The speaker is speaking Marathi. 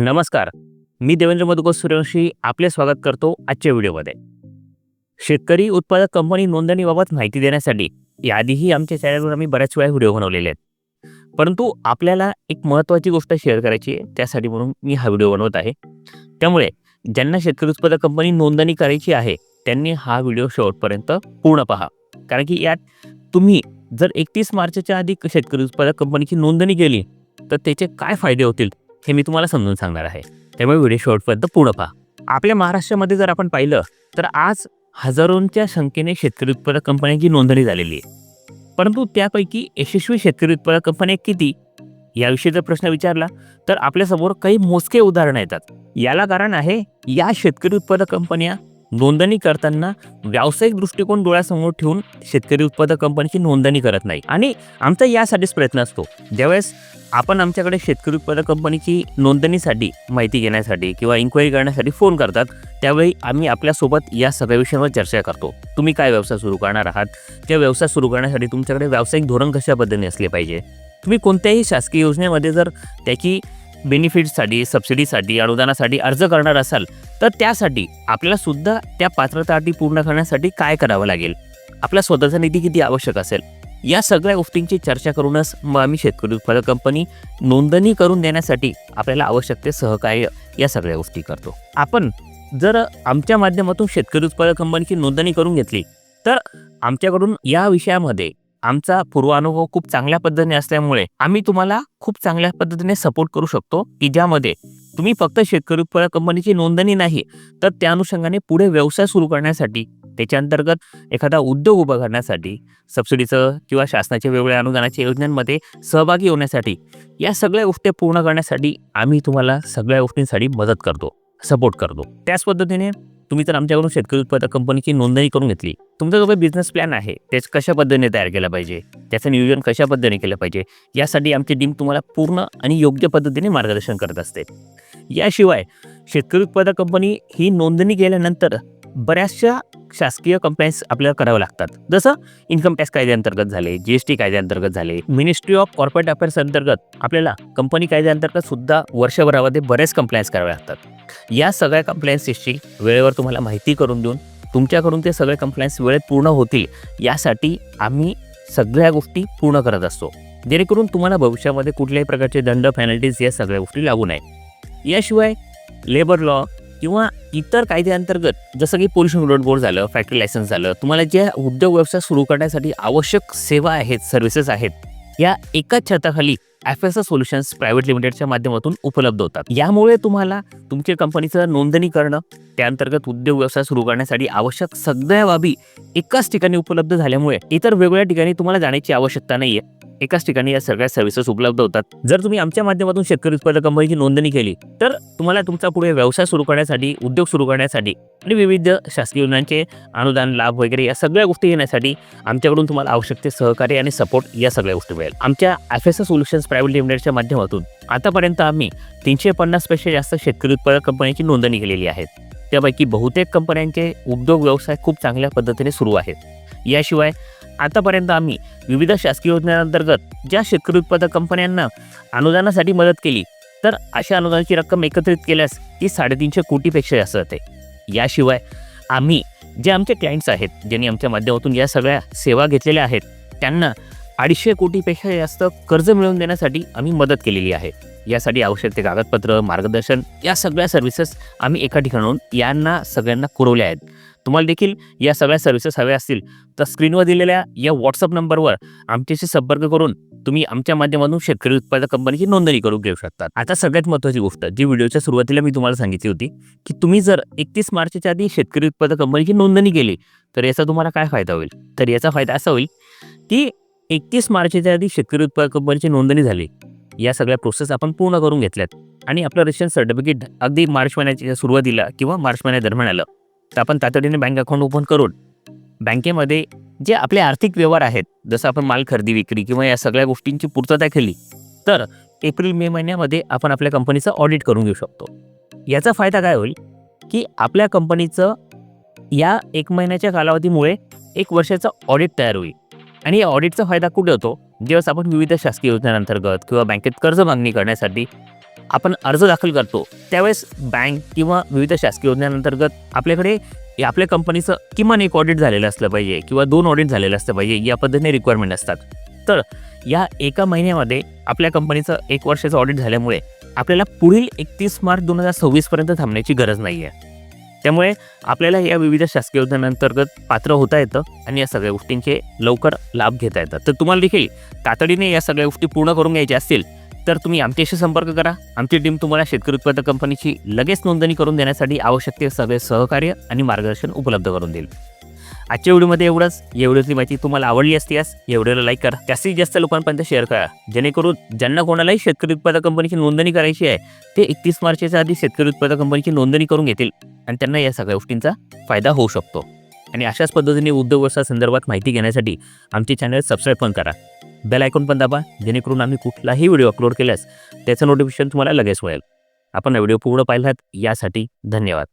नमस्कार. मी देवेंद्र मधुकर सूर्यवंशी आपले स्वागत करतो आजच्या व्हिडिओमध्ये. शेतकरी उत्पादक कंपनी नोंदणीबाबत माहिती देण्यासाठी याआधीही आमच्या चॅनलवर आम्ही बऱ्याच वेळा व्हिडिओ बनवलेले आहेत. परंतु आपल्याला एक महत्त्वाची गोष्ट शेअर करायची आहे त्यासाठी म्हणून मी हा व्हिडिओ बनवत आहे. त्यामुळे ज्यांना शेतकरी उत्पादक कंपनी नोंदणी करायची आहे त्यांनी हा व्हिडिओ शेवटपर्यंत पूर्ण पहा. कारण की यात तुम्ही जर एकतीस मार्चच्या आधी शेतकरी उत्पादक कंपनीची नोंदणी केली तर त्याचे काय फायदे होतील? हे मी तुम्हाला समजून सांगणार आहे. त्यामुळे व्हिडिओ शेवटपर्यंत पूर्ण पहा. आपल्या महाराष्ट्रामध्ये जर आपण पाहिलं तर आज हजारोंच्या संख्येने शेतकरी उत्पादक कंपन्यांची नोंदणी झालेली आहे. परंतु त्यापैकी यशस्वी शेतकरी उत्पादक कंपन्या किती? याविषयी जर प्रश्न विचारला तर आपल्यासमोर काही मोजके उदाहरणं येतात. याला कारण आहे या शेतकरी उत्पादक कंपन्या नोंदणी करताना व्यावसायिक दृष्टिकोन डोळ्यासमोर ठेवून शेतकरी उत्पादक कंपनीची नोंदणी करत नाही. आणि आमचा यासाठीच प्रयत्न असतो. ज्यावेळेस आपण आमच्याकडे शेतकरी उत्पादक कंपनीची नोंदणीसाठी माहिती घेण्यासाठी किंवा इन्क्वायरी करण्यासाठी फोन करतात त्यावेळी आम्ही आपल्यासोबत या सगळ्या विषयांवर चर्चा करतो. तुम्ही काय व्यवसाय सुरू करणार आहात? त्या व्यवसाय सुरू करण्यासाठी तुमच्याकडे व्यावसायिक धोरण कशा पद्धतीने असले पाहिजे? तुम्ही कोणत्याही शासकीय योजनेमध्ये जर त्याची बेनिफिटसाठी सबसिडीसाठी अनुदानासाठी अर्ज करणार असाल तर त्यासाठी आपल्याला सुद्धा त्या पात्रता अटी पूर्ण करण्यासाठी काय करावं लागेल? आपला स्वतःचा निधी किती आवश्यक असेल? या सगळ्या गोष्टींची चर्चा करूनच मग आम्ही शेतकरी उत्पादक कंपनी नोंदणी करून देण्यासाठी आपल्याला आवश्यक ते सहकार्य या सगळ्या गोष्टी करतो. आपण जर आमच्या माध्यमातून शेतकरी उत्पादक कंपनीची नोंदणी करून घेतली तर आमच्याकडून या विषयामध्ये आमचा पूर्वानुभव खूप चांगल्या पद्धतीने असल्यामुळे आम्ही तुम्हाला खूप चांगल्या पद्धतीने सपोर्ट करू शकतो. की ज्यामध्ये तुम्ही फक्त शेतकरी उत्पादक कंपनीची नोंदणी नाही तर त्या अनुषंगाने पुढे व्यवसाय सुरू करण्यासाठी त्याच्या अंतर्गत एखादा उद्योग उभा करण्यासाठी सबसिडीचं किंवा शासनाच्या वेगवेगळ्या अनुदानाच्या योजनांमध्ये सहभागी होण्यासाठी या सगळ्या गोष्टी पूर्ण करण्यासाठी आम्ही तुम्हाला सगळ्या गोष्टींसाठी मदत करतो सपोर्ट करतो. त्याच पद्धतीने तुम्ही जर आमच्याकडून शेतकरी उत्पादक कंपनीची नोंदणी करून घेतली. तुमचा जो काही बिझनेस प्लॅन आहे तेच कशा पद्धतीने तयार केला पाहिजे? त्याचं नियोजन कशा पद्धतीने केलं पाहिजे? यासाठी आमची टीम तुम्हाला पूर्ण आणि योग्य पद्धतीने मार्गदर्शन करत असते. याशिवाय शेतकरी उत्पादक कंपनी ही नोंदणी केल्यानंतर बऱ्याचशा शासकीय कंप्लायन्स आपल्याला करावं लागतात. जसं इन्कम टॅक्स कायद्याअंतर्गत झाले जी एस टी कायद्याअंतर्गत झाले मिनिस्ट्री ऑफ कॉर्पोरेट अफेअर्स अंतर्गत आपल्याला कंपनी कायद्याअंतर्गत सुद्धा वर्षभरामध्ये बरेच कंप्लायन्स करावे लागतात. या सगळ्या कंप्लायन्सेसची वेळेवर तुम्हाला माहिती करून देऊन तुमच्याकडून ते सगळे कंप्लायन्स वेळेत पूर्ण होतील यासाठी आम्ही सगळ्या गोष्टी पूर्ण करत असतो. जेणेकरून तुम्हाला भविष्यामध्ये कुठल्याही प्रकारचे दंड पेनल्टीज या सगळ्या गोष्टी लागू नये. याशिवाय लेबर लॉ किंवा इतर कायद्याअंतर्गत जसं की पोल्युशन कंट्रोल बोर्ड झालं फॅक्टरी लायसन्स झालं तुम्हाला ज्या उद्योग व्यवसाय सुरू करण्यासाठी आवश्यक सेवा आहेत सर्व्हिसेस आहेत या एकाच छताखाली F S S solutions private लिमिटेडच्या माध्यमातून उपलब्ध होतात. यामुळे तुम्हाला तुमच्या कंपनीचं नोंदणी करणं त्याअंतर्गत उद्योग व्यवसाय सुरू करण्यासाठी आवश्यक सगळ्या बाबी एकाच ठिकाणी उपलब्ध झाल्यामुळे इतर वेगवेगळ्या ठिकाणी तुम्हाला जाण्याची आवश्यकता नाहीये. एकाच ठिकाणी या सगळ्या सर्व्हिसेस उपलब्ध होतात. जर तुम्ही आमच्या माध्यमातून शेतकरी उत्पादक कंपनीची नोंदणी केली तर तुम्हाला तुमचा पुढे व्यवसाय सुरू करण्यासाठी उद्योग सुरू करण्यासाठी आणि विविध शासकीय योजनांचे अनुदान लाभ वगैरे या सगळ्या गोष्टी घेण्यासाठी आमच्याकडून तुम्हाला आवश्यक ते सहकार्य आणि सपोर्ट या सगळ्या गोष्टी मिळेल. आमच्या एफ एस सोल्युशन्स प्रायव्हेट लिमिटेडच्या माध्यमातून आतापर्यंत आम्ही तीनशे पन्नासपेक्षा जास्त शेतकरी उत्पादक कंपनीची नोंदणी केलेली आहे. त्यापैकी बहुतेक कंपन्यांचे उद्योग व्यवसाय खूप चांगल्या पद्धतीने सुरू आहेत. याशिवाय आतापर्यंत आम्ही विविध शासकीय योजनांतर्गत ज्या शेतकरी उत्पादक कंपन्यांना अनुदानासाठी मदत केली तर अशा अनुदानाची रक्कम एकत्रित केल्यास ती साडेतीनशे कोटीपेक्षा जास्त जाते. याशिवाय आम्ही जे आमचे क्लायंट्स आहेत ज्यांनी आमच्या माध्यमातून या सगळ्या सेवा घेतलेल्या आहेत त्यांना अडीचशे कोटीपेक्षा जास्त कर्ज मिळवून देण्यासाठी आम्ही मदत केलेली आहे. यासाठी आवश्यक ते कागदपत्र मार्गदर्शन या सगळ्या सर्व्हिसेस आम्ही एका ठिकाणाहून यांना सगळ्यांना पुरवल्या आहेत. तुम्हाला देखील या सगळ्या सर्व्हिसेस हव्या असतील तर स्क्रीनवर दिलेल्या या व्हॉट्सअप नंबरवर आमच्याशी संपर्क करून तुम्ही आमच्या माध्यमातून शेतकरी उत्पादक कंपनीची नोंदणी करून घेऊ शकता आता सगळ्यात महत्त्वाची गोष्ट जी व्हिडिओच्या सुरुवातीला मी तुम्हाला सांगितली होती की तुम्ही जर एकतीस मार्चच्या आधी शेतकरी उत्पादक कंपनीची नोंदणी केली तर याचा तुम्हाला काय फायदा होईल? तर याचा फायदा असा होईल की एकतीस मार्चच्या आधी शेतकरी उत्पादक कंपनीची नोंदणी झाली या सगळ्या प्रोसेस आपण पूर्ण करून घेतल्यात. आणि आपलं रेशन सर्टिफिकेट अगदी मार्च महिन्याच्या सुरुवातीला किंवा मार्च महिन्यादरम्यान आलं तर आपण तातडीने बँक अकाउंट ओपन करून बँकेमध्ये जे आपले आर्थिक व्यवहार आहेत जसं आपण माल खरेदी विक्री किंवा या सगळ्या गोष्टींची पूर्तता केली तर एप्रिल मे महिन्यामध्ये आपण आपल्या कंपनीचं ऑडिट करून घेऊ शकतो. याचा फायदा काय होईल की आपल्या कंपनीचं या एक महिन्याच्या कालावधीमुळे एक वर्षाचं ऑडिट तयार होईल. आणि या ऑडिटचा फायदा कुठे होतो? ज्यावेळेस आपण विविध शासकीय योजनांअंतर्गत किंवा बँकेत कर्ज मागणी करण्यासाठी आपण अर्ज दाखल करतो त्यावेळेस बँक किंवा विविध शासकीय योजनेअंतर्गत आपल्याकडे या आपल्या कंपनीचं किमान एक ऑडिट झालेलं असलं पाहिजे किंवा दोन ऑडिट झालेलं असलं पाहिजे या पद्धतीने रिक्वायरमेंट असतात. तर या एका महिन्यामध्ये आपल्या कंपनीचं एक वर्षाचं ऑडिट झाल्यामुळे आपल्याला पुढील एकतीस मार्च दोन हजार सव्वीसपर्यंत थांबण्याची गरज नाही आहे त्यामुळे आपल्याला या विविध शासकीय योजनांतर्गत पात्र होता येतं आणि या सगळ्या गोष्टींचे लवकर लाभ घेता येतात. तर तुम्हाला देखील तातडीने या सगळ्या गोष्टी पूर्ण करून घ्यायच्या असतील तर तुम्ही आमच्याशी संपर्क करा. आमची टीम तुम्हाला शेतकरी उत्पादक कंपनीची लगेच नोंदणी करून देण्यासाठी आवश्यक ते सगळे सहकार्य आणि मार्गदर्शन उपलब्ध करून देईल. आजच्या व्हिडिओमध्ये एवढंच. या माहिती तुम्हाला आवडली असल्यास या व्हिडिओला लाईक करा. जास्तीत जास्त लोकांपर्यंत शेअर करा. जेणेकरून ज्यांना कोणालाही शेतकरी उत्पादक कंपनीची नोंदणी करायची आहे ते एकतीस मार्चच्या आधी शेतकरी उत्पादक कंपनीची नोंदणी करून घेतील आणि त्यांना या सगळ्या गोष्टींचा फायदा होऊ शकतो. आणि अशाच पद्धतीने उद्योग व्यवसायासंदर्भात माहिती घेण्यासाठी आमचे चॅनल सबस्क्राईब पण करा. बेल आयकॉन पण दाबा जेणेकरून आम्ही कुठलाही व्हिडिओ अपलोड केल्यास त्याचं नोटिफिकेशन तुम्हाला लगेच मिळेल. आपण हा व्हिडिओ पूर्ण पाहिलात यासाठी धन्यवाद.